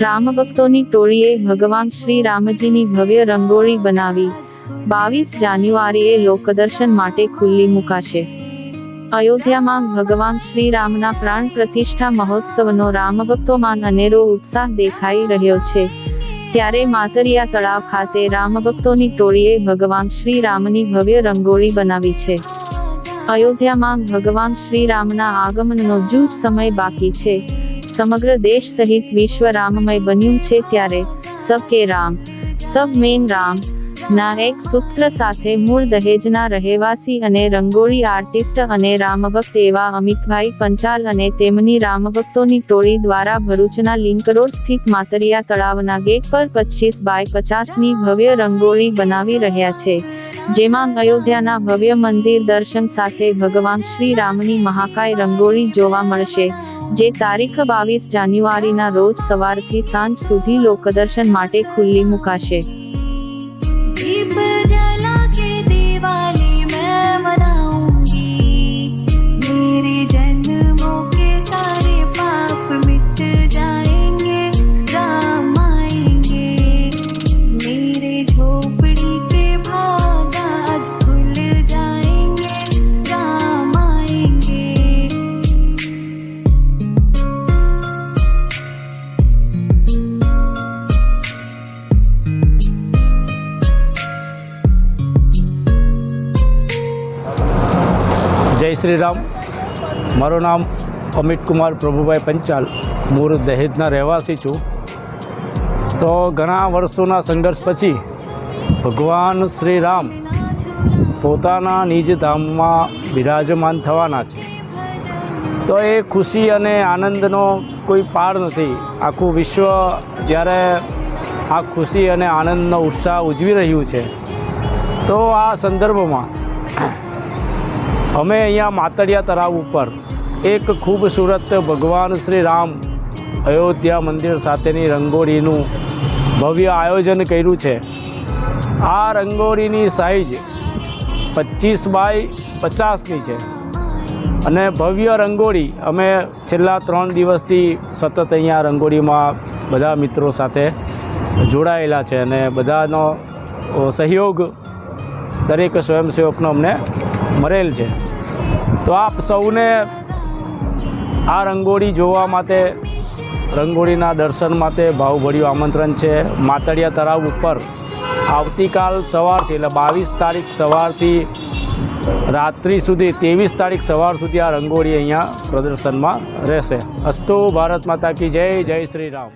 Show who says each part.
Speaker 1: રામભક્તોની ટોળીએ ભગવાન શ્રી રામજીની ભવ્ય રંગોળી બનાવી. બાવીસ જાન્યુઆરીએ લોકદર્શન માટે ખુલ્લી મુકાશે. અયોધ્યામાં ભગવાન શ્રી રામના પ્રાણ પ્રતિષ્ઠા મહોત્સવનો રામભક્તોમાં અનેરો ઉત્સાહ દેખાઈ રહ્યો છે. ત્યારે માતરિયા તળાવ ખાતે રામભક્તોની ટોળીએ ભગવાન શ્રી રામની ભવ્ય રંગોળી બનાવી છે. અયોધ્યામાં ભગવાન શ્રી રામના આગમનનો જ સમય બાકી છે. સમગ્ર દેશ સહિત વિશ્વ રામમય બન્યું છે ત્યારે સબ કે રામ, સબ મેન રામ, ના એક સૂત્ર સાથે મૂળ દહેજના રહેવાસી અને રંગોળી આર્ટિસ્ટ અને રામભક્ત એવા અમિતભાઈ પંચાલ અને તેમની રામભક્તોની ટોળી દ્વારા ભરૂચના લિંક રોડ સ્થિત માતરિયા તળાવના ગેટ પર પચીસ બાય પચાસની ભવ્ય રંગોળી બનાવી રહ્યા છે, જેમાં અયોધ્યાના ભવ્ય મંદિર દર્શન સાથે ભગવાન શ્રી રામની મહાકાય રંગોળી જોવા મળશે. જે તારીખ બાવીસ જાન્યુઆરીના રોજ સવારથી સાંજ સુધી લોકદર્શન માટે ખુલ્લી મુકાશે.
Speaker 2: શ્રી રામ મારું નામ અમિત કુમાર પ્રભુભાઈ પંચાલ. મૂળ દહેજના રહેવાસી છું. તો ઘણા વર્ષોના સંઘર્ષ પછી ભગવાન શ્રી રામ પોતાના નિજ ધામમાં બિરાજમાન થવાના છે. તો એ ખુશી અને આનંદનો કોઈ પાર નથી. આખું વિશ્વ જ્યારે આ ખુશી અને આનંદનો ઉત્સાહ ઉજવી રહ્યું છે. તો આ સંદર્ભમાં અમે અહીંયા માતળિયા તળાવ ઉપર એક ખૂબસૂરત ભગવાન શ્રી રામ અયોધ્યા મંદિર સાથેની રંગોળીનું ભવ્ય આયોજન કર્યું છે. આ રંગોળીની સાઇઝ પચીસ બાય પચાસની છે. અને ભવ્ય રંગોળી અમે છેલ્લા ત્રણ દિવસથી સતત અહીંયા રંગોળીમાં બધા મિત્રો સાથે જોડાયેલા છે અને બધાનો સહયોગ દરેક સ્વયંસેવકનો અમને મળેલ છે. તો આપ સૌને આ રંગોળી જોવા માટે, રંગોળીના દર્શન માટે ભાવભર્યું આમંત્રણ છે. માતળિયા તળાવ ઉપર આવતીકાલ સવારથી, એટલે બાવીસ તારીખ સવારથી રાત્રિ સુધી, ત્રેવીસ તારીખ સવાર સુધી આ રંગોળી અહીંયા પ્રદર્શનમાં રહેશે. અસ્તુ ભારત માતા કી જય જય શ્રી રામ.